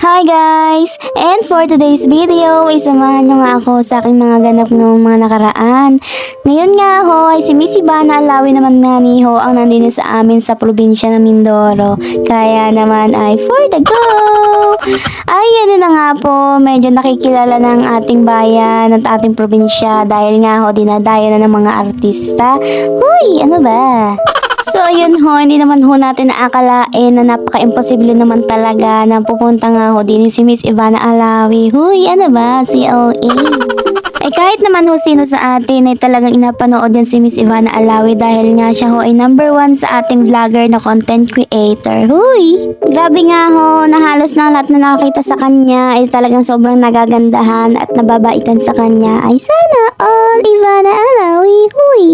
Hi guys! And for today's video, isamahan nyo nga ako sa aking mga ganap ng mga nakaraan. Ngayon nga ho ay si Miss Ivana Alawi naman nga ni ho ang nandito sa amin sa probinsya ng Mindoro. Kaya naman ay for the go! Ay, ano na nga po, medyo nakikilala ng ating bayan at ating probinsya dahil nga ho dinadaya na ng mga artista. Huy, ano ba? So, ayun ho, hindi naman ho natin naakalain na napaka-imposible naman talaga na pupunta nga ho din si Miss Ivana Alawi. Huy, ano ba? Si OA. Eh kahit naman ho sino sa atin ay talagang inapanood yan si Miss Ivana Alawi dahil nga siya ho ay number one sa ating vlogger na content creator. Huy! Grabe nga ho, na halos na lahat na nakakita sa kanya ay talagang sobrang nagagandahan at nababaitan sa kanya. Ay sana all Ivana Alawi. Huy!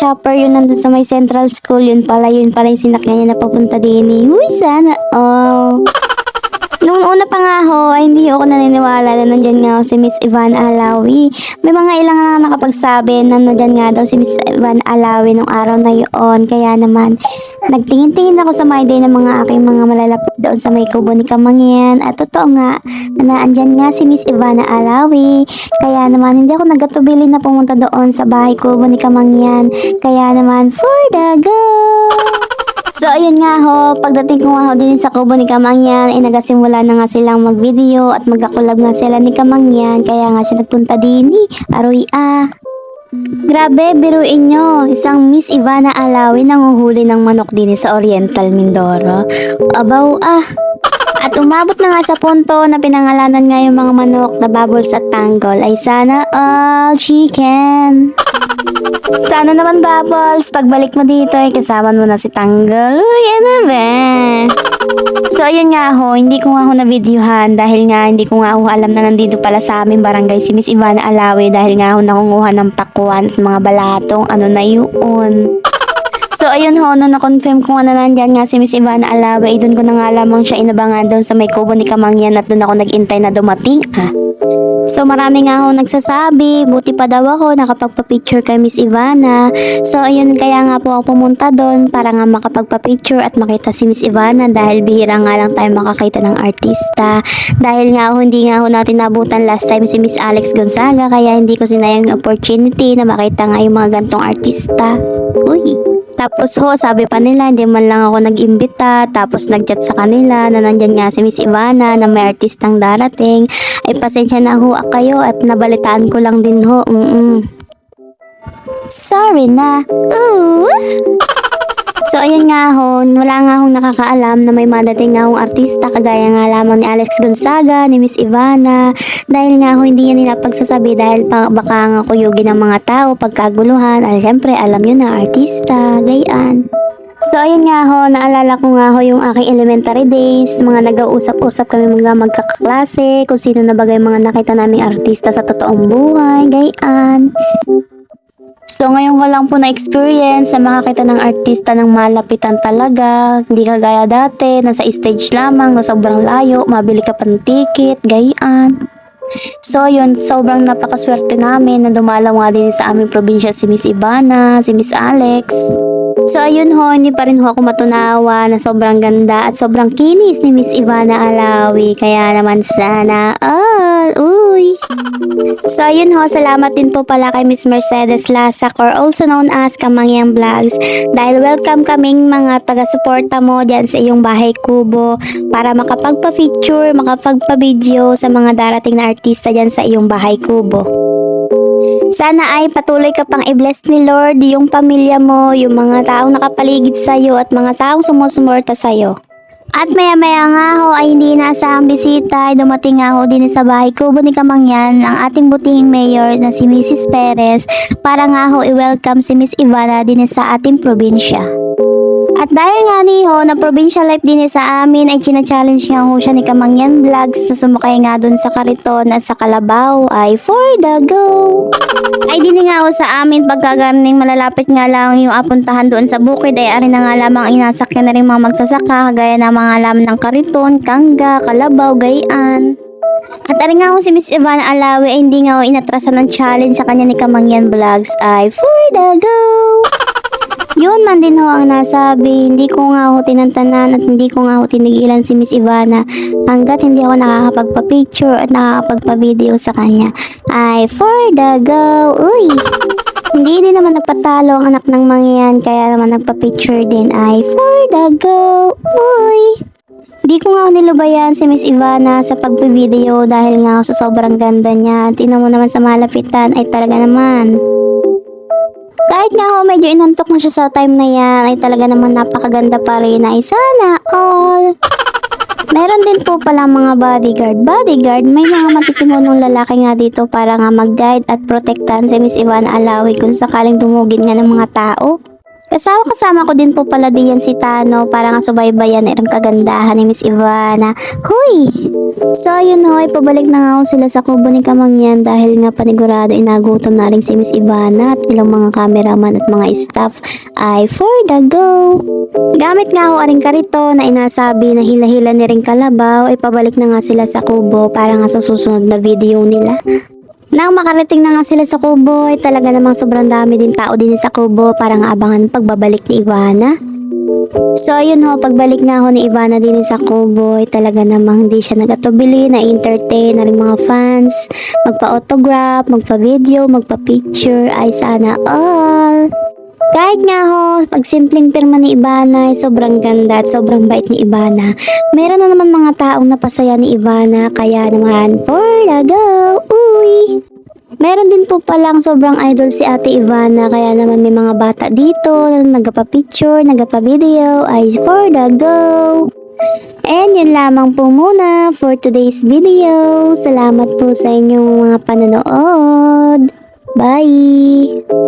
Chopper yun nandun sa may central school yun pala yun pala yung sinakyan niya na papunta din eh. Huy sana all. Noong una pa nga ho, ay hindi ako naniniwala na nandyan nga ho si Miss Ivan Alawi. May mga ilang na nakapagsabi na nandyan nga daw si Miss Ivan Alawi nung araw na yun. Kaya naman, nagtingin-tingin ako sa my day ng mga aking mga malalapit doon sa may kubo ni Kamangyan. At totoo nga, na naandyan nga si Miss Ivana Alawi. Kaya naman, hindi ako nagatubili na pumunta doon sa bahay kubo ni Kamangyan. Kaya naman, for the go! So, ayun nga ho, pagdating ko nga ho din sa kubo ni Kamangyan, ay nagasimula na nga silang mag-video at magkakulab nga sila ni Kamangyan, kaya nga siya nagpunta din ni Aroy ah. Grabe, biruin nyo, isang Miss Ivana Alawi nanguhuli ng manok din sa Oriental Mindoro. Abaw ah. At umabot na nga sa punto na pinangalanan nga yung mga manok na bubbles at tanggol ay sana all chicken. Sana naman Bubbles, pagbalik mo dito ay kasama mo na si Tanggol. Uy, ano ba? So, ayun nga ho, hindi ko nga ho na-videohan dahil nga hindi ko nga ho alam na nandito pala sa aming barangay si Miss Ivana Alawi dahil nga ho nakunguha ng pakwan at mga balatong ano na yun. So, ayun ho, nung na-confirm ko nga na nandyan nga si Miss Ivana Alawi, ay doon ko na nga lamang siya inabangan doon sa may kubo ni Kamangyan at doon ako nag-intay na dumating. Ah. So marami nga ako nagsasabi, buti pa daw ako nakapagpa-picture kay Miss Ivana. So ayun kaya nga po ako pumunta doon para nga makapagpa-picture at makita si Miss Ivana dahil bihira nga lang tayo makakita ng artista. Dahil nga ako hindi nga ako natin nabutan last time si Miss Alex Gonzaga kaya hindi ko sinayang opportunity na makita nga yung mga gantong artista. Uy! Tapos ho, sabi pa nila, hindi man lang ako nag-imbita. Tapos nag-chat sa kanila na nandyan nga si Miss Ivana na may artistang darating. Ay pasensya na ho kayo at nabalitaan ko lang din ho. Mm-mm. Sorry na. Ooh. So ayun nga ho, wala nga hong nakakaalam na may madating nga hong artista kagaya nga lamang ni Alex Gonzaga, ni Miss Ivana. Dahil nga ho hindi yan nila pagsasabi dahil pa, baka nga kuyugin ng mga tao pagkaguluhan. At syempre alam nyo na artista, gayaan. So ayun nga ho, naalala ko nga ho yung aking elementary days, mga nag-uusap-usap kami mga magkakaklase, kung sino na bagay mga nakita naming artista sa totoong buhay, gayaan. So ngayon ko lang po na-experience na makakita ng artista ng malapitan talaga. Hindi kagaya dati, nasa stage lamang, na sobrang layo, mabili ka pa ng ticket, gayaan. So yun, sobrang napakaswerte namin na dumalaw nga din sa aming probinsya si Miss Ibana, si Miss Alex. So ayun ho, hindi pa rin ho ako matunawa na sobrang ganda at sobrang kinis ni Miss Ivana Alawi. Kaya naman sana all, uy. So ayun ho, salamat din po pala kay Miss Mercedes Lasak or also known as Kamangyang Vlogs dahil welcome kaming mga taga-suporta mo dyan sa iyong bahay kubo para makapagpa-feature, makapagpa-video sa mga darating na artista dyan sa iyong bahay kubo. Sana ay patuloy ka pang i-bless ni Lord yung pamilya mo, yung mga taong nakapaligid sa'yo at mga taong sumusumorta sa'yo. At maya-maya nga ho ay hindi inaasahang bisita ay dumating nga ho din sa bahay kubo ni Kamangyan ang ating butihing mayor na si Mrs. Perez para nga ho i-welcome si Miss Ivana din sa ating probinsya. At dahil nga ni ho na provincial life din sa amin ay china-challenge nga ho siya ni Kamangyan Vlogs na sumakay nga dun sa kariton at sa kalabaw ay for the go. Ay din nga ho sa amin pagkagarning malalapit nga lang yung apuntahan doon sa bukid ay ari na nga lamang ang inasakyan na rin mga magsasaka kagaya ng mga laman ng kariton, kangga, kalabaw, gayaan. At ari nga ho si Miss Ivana Alawi ay hindi nga ho inatrasan ng challenge sa kanya ni Kamangyan Vlogs ay for the go. Yun man din ho ang nasabi, hindi ko nga ho tinantanan at hindi ko nga ho tinigilan si Miss Ivana hanggat hindi ako nakakapagpa-picture at nakakapagpa-video sa kanya. Ay, for the go! Uy! Hindi din naman nagpatalo ang anak ng mga yan, kaya naman nagpa-picture din ay for the go! Uy! Di ko nga nilubayan si Miss Ivana sa pagpe-video dahil nga sa sobrang ganda niya. Tingnan mo naman sa malapitan ay talaga naman. Kahit nga ho medyo inantok na siya sa time na yan ay talaga naman napakaganda pa rin ay sana all. Meron din po pala mga bodyguard. Bodyguard, may mga matitimunong lalaki nga dito para nga mag-guide at protektahan si Miss Ivana Alawi kung sakaling dumugin nga ng mga tao. Kasama kasama ko din po pala diyan si Tano para nga subaybayan ang kagandahan ni Miss Ivana. Huy! So yun hoy, pabalik na nga sila sa kubo ni Kamangyan dahil nga panigurado inagutom na rin si Miss Ivana at ilang mga cameraman at mga staff ay for the go. Gamit nga ako aring karito na inasabi na hila-hila ni ring kalabaw ay pabalik na nga sila sa kubo para nga sa susunod na video nila. Nang makarating na nga sila sa kubo ay talaga namang sobrang dami din tao din sa kubo para nga abangan ang pagbabalik ni Ivana. So ayun ho, pagbalik nga ho ni Ivana din sa kubo ay talaga namang hindi siya nagatubili na entertain na rin mga fans, magpa-autograph, magpa-video, magpa-picture ay sana all. Kahit nga ho, pag simpleng pirma ni Ivana ay sobrang ganda at sobrang bait ni Ivana. Meron na naman mga taong napasaya ni Ivana kaya naman for the go! Uy! Meron din po palang sobrang idol si Ate Ivana kaya naman may mga bata dito na nagpa-picture, nagpa-video ay for the go! And yun lamang po muna for today's video. Salamat po sa inyong mga panonood. Bye!